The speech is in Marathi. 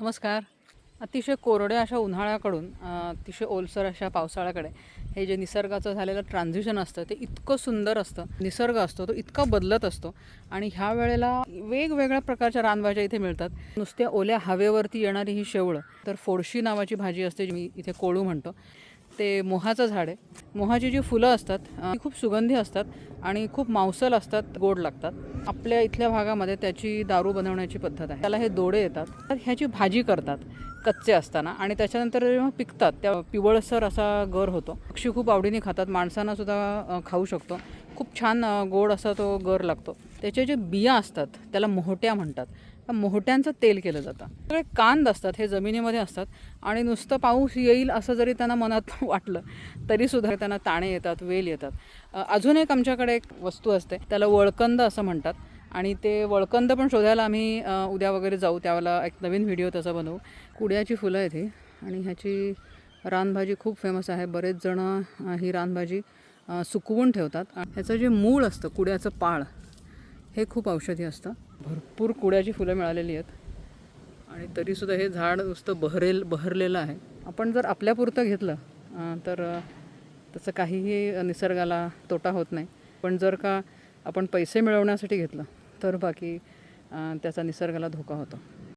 नमस्कार. अतिशय कोरड्या अशा उन्हाळ्याकडून अतिशय ओलसर अशा पावसाळ्याकडे हे जे निसर्गाचं झालेलं ट्रान्झिशन असतं ते इतकं सुंदर असतं. निसर्ग असतो तो इतका बदलत असतो. आणि ह्या वेळेला वेगवेगळ्या प्रकारच्या रानभाज्या इथे मिळतात. नुसत्या ओल्या हवेवरती येणारी ही शेवळं तर फोडशी नावाची भाजी असते जी मी इथे कोळू म्हणतो. ते मोहाचं झाड आहे. मोहाची जी फुलं असतात ती खूप सुगंधी असतात आणि खूप मांसल असतात गोड लागतात. आपल्या इथल्या भागामध्ये त्याची दारू बनवण्याची पद्धत आहे. त्याला हे दोडे येतात. तर ह्याची भाजी करतात कच्चे असताना आणि त्याच्यानंतर जेव्हा पिकतात त्या पिवळसर असा गर होतो. पक्षी खूप आवडीने खातात माणसांना सुद्धा खाऊ शकतो. खूप छान गोड असा तो गर लागतो. त्याचे जे बिया असतात त्याला मोहट्या म्हणतात. मोहट्यांचं तेल केलं जातं. सगळे कांद असतात हे जमिनीमध्ये असतात आणि नुसतं पाऊस येईल असं जरी त्यांना मनात वाटलं तरीसुद्धा त्यांना ताणे येतात वेल येतात. अजून एक आमच्याकडे एक वस्तू असते त्याला वळकंद असं म्हणतात. आणि ते वळकंद पण शोधायला आम्ही उद्या वगैरे जाऊ त्यावेळेला एक नवीन व्हिडिओ त्याचा बनवू. कुड्याची फुलं आहेत ही आणि ह्याची रानभाजी खूप फेमस आहे. बरेच जणं ही रानभाजी सुकवून ठेवतात. आणि ह्याचं जे मूळ असतं कुड्याचं पाळ हे खूप औषधी असतं. भरपूर कुड्याची फुलं मिळालेली आहेत. आणि तरीसुद्धा हे झाड नुसतं बहरेल बहरलेलं आहे. आपण जर आपल्यापुरतं घेतलं तर तसं त्याचं काहीही निसर्गाला तोटा होत नाही. पण जर का आपण पैसे मिळवण्यासाठी घेतलं तर बाकी त्याचा निसर्गाला धोका होतो.